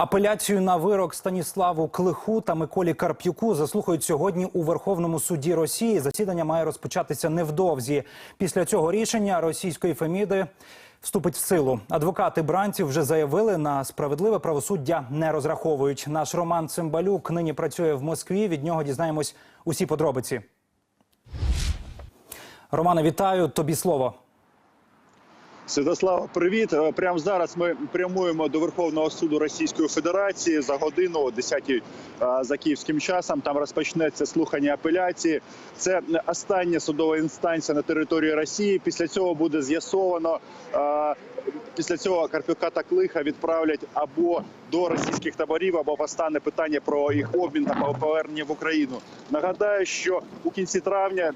Апеляцію на вирок Станіславу Клиху та Миколі Карп'юку заслухають сьогодні у Верховному суді Росії. Засідання має розпочатися невдовзі. Після цього рішення російської Феміди вступить в силу. Адвокати бранців вже заявили, на справедливе правосуддя не розраховують. Наш Роман Цимбалюк нині працює в Москві. Від нього дізнаємось усі подробиці. Романе, вітаю. Тобі слово. Святослава, привіт. Е, Прямо зараз ми прямуємо до Верховного суду Російської Федерації за годину о 10 е, за київським часом. Там розпочнеться слухання апеляції. Це остання судова інстанція на території Росії. Після цього буде з'ясовано. е, Після цього Карпюка та Клиха відправлять або до російських таборів, або постане питання про їх обмін та повернення в Україну. Нагадаю, що у кінці травня.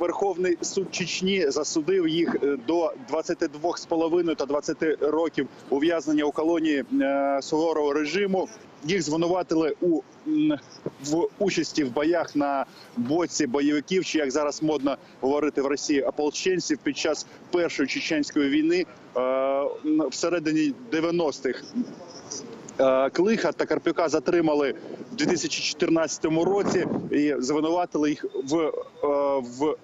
Верховний суд Чечні засудив їх е, до 22,5 та 20 років ув'язнення у колонії е, суворого режиму. Їх звинуватили у в участі в боях на боці бойовиків, чи як зараз модно говорити в Росії, ополченців під час першої чеченської війни е, всередині 90-х. Е, Клиха та Карпюка затримали в 2014 році і звинуватили їх в, е, в,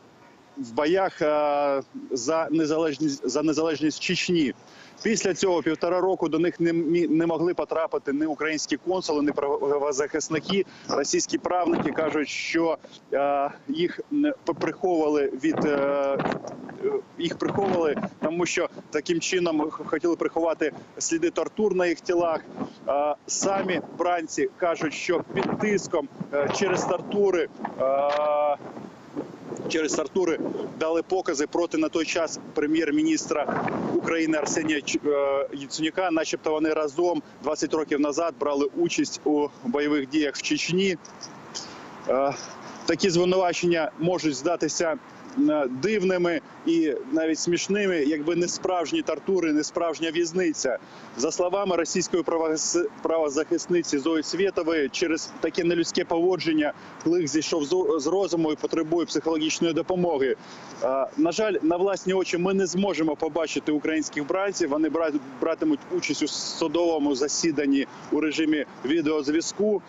в боях е, за незалежність за незалежність Чечні. Після цього півтора року до них не, не могли потрапити ні українські консули, ні правозахисники. Російські правники кажуть, що е, їх приховували від е, їх приховували, тому що таким чином хотіли приховати сліди тортур на їх тілах. Е, Самі бранці кажуть, що під тиском е, через тортури. е, Через Артури дали покази проти на той час прем'єр-міністра України Арсенія е, Яценюка. Начебто вони разом 20 років назад брали участь у бойових діях в Чечні. Е, Такі звинувачення можуть здатися дивними і навіть смішними, якби не справжні тортури, не справжня в'язниця. За словами російської правозахисниці Зої Свєтової, через таке нелюдське поводження Клик зійшов з- розуму і потребує психологічної допомоги. Е, На жаль, на власні очі ми не зможемо побачити українських бранців. Вони бра- братимуть участь у судовому засіданні у режимі відеозв'язку.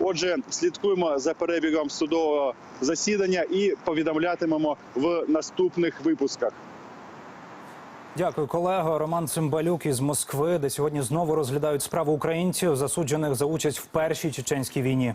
Отже, слідкуємо за перебігом судового засідання і повідомлятимемо в наступних випусках. Дякую, колего. Роман Цимбалюк із Москви, де сьогодні знову розглядають справу українців, засуджених за участь в першій чеченській війні.